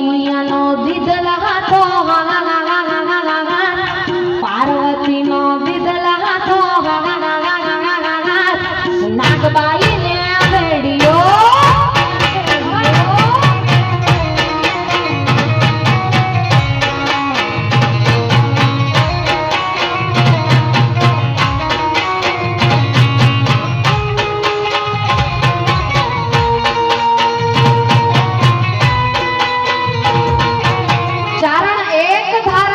মইয়া নদী দলহা তো ¡Venga, cara!